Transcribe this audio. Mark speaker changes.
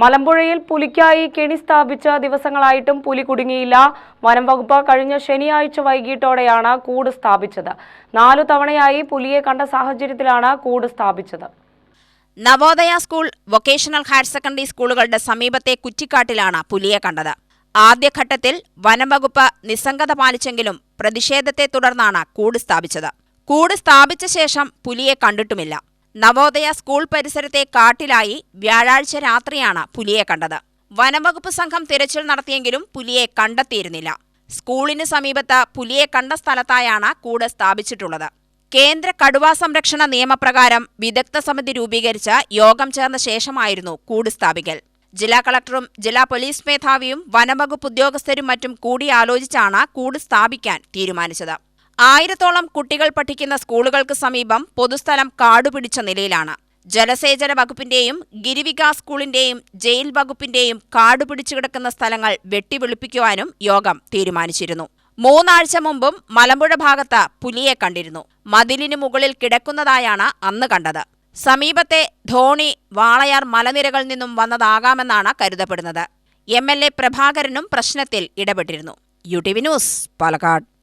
Speaker 1: മലമ്പുഴയിൽ പുലിക്കായി കെണി സ്ഥാപിച്ച ദിവസങ്ങളായിട്ടും പുലി കുടുങ്ങിയില്ല. വനം വകുപ്പ് കഴിഞ്ഞ ശനിയാഴ്ച വൈകിട്ടോടെയാണ് കൂട് സ്ഥാപിച്ചത്. നാലു തവണയായി പുലിയെ കണ്ട സാഹചര്യത്തിലാണ് കൂട് സ്ഥാപിച്ചത്.
Speaker 2: Navodaya school vocational higher secondary സ്കൂളുകളുടെ സമീപത്തെ കുറ്റിക്കാട്ടിലാണ് പുലിയെ കണ്ടത്. ആദ്യഘട്ടത്തിൽ വനംവകുപ്പ് നിസ്സംഗത പാലിച്ചെങ്കിലും പ്രതിഷേധത്തെ തുടർന്നാണ് കൂട് സ്ഥാപിച്ചത്. കൂട് സ്ഥാപിച്ച ശേഷം പുലിയെ കണ്ടിട്ടുമില്ല. നവോദയ സ്കൂൾ പരിസരത്തെ കാട്ടിലായി വ്യാഴാഴ്ച രാത്രിയാണ് പുലിയെ കണ്ടത്. വനംവകുപ്പ് സംഘം തിരച്ചിൽ നടത്തിയെങ്കിലും പുലിയെ കണ്ടെത്തിയിരുന്നില്ല. സ്കൂളിന് സമീപത്ത് പുലിയെ കണ്ട സ്ഥലത്തായാണ് കൂട് സ്ഥാപിച്ചിട്ടുള്ളത്. കേന്ദ്ര കടുവാ സംരക്ഷണ നിയമപ്രകാരം വിദഗ്ധ സമിതി രൂപീകരിച്ച് യോഗം ചേർന്ന ശേഷമായിരുന്നു കൂട് സ്ഥാപിക്കൽ. ജില്ലാ കളക്ടറും ജില്ലാ പോലീസ് മേധാവിയും വനംവകുപ്പ് ഉദ്യോഗസ്ഥരും മറ്റും കൂടിയാലോചിച്ചാണ് കൂട് സ്ഥാപിക്കാൻ തീരുമാനിച്ചത്. ആയിരത്തോളം കുട്ടികൾ പഠിക്കുന്ന സ്കൂളുകൾക്ക് സമീപം പൊതുസ്ഥലം കാടുപിടിച്ച നിലയിലാണ്. ജലസേചന വകുപ്പിന്റെയും ഗിരിവികാസ് സ്കൂളിന്റെയും ജയിൽ വകുപ്പിന്റെയും കാടുപിടിച്ചു കിടക്കുന്ന സ്ഥലങ്ങൾ വെട്ടിവെളുപ്പിക്കുവാനും യോഗം തീരുമാനിച്ചിരുന്നു. മൂന്നാഴ്ച മുമ്പും മലമ്പുഴ ഭാഗത്ത് പുലിയെ കണ്ടിരുന്നു. മതിലിന് മുകളിൽ കിടക്കുന്നതായാണ് അന്ന് കണ്ടത്. സമീപത്തെ ധോണി വാളയാർ മലനിരകളിൽ നിന്നും വന്നതാകാമെന്നാണ് കരുതപ്പെടുന്നത്. എം എൽ എ പ്രഭാകരനും പ്രശ്നത്തിൽ ഇടപെട്ടിരുന്നു. U T V news Palakkad.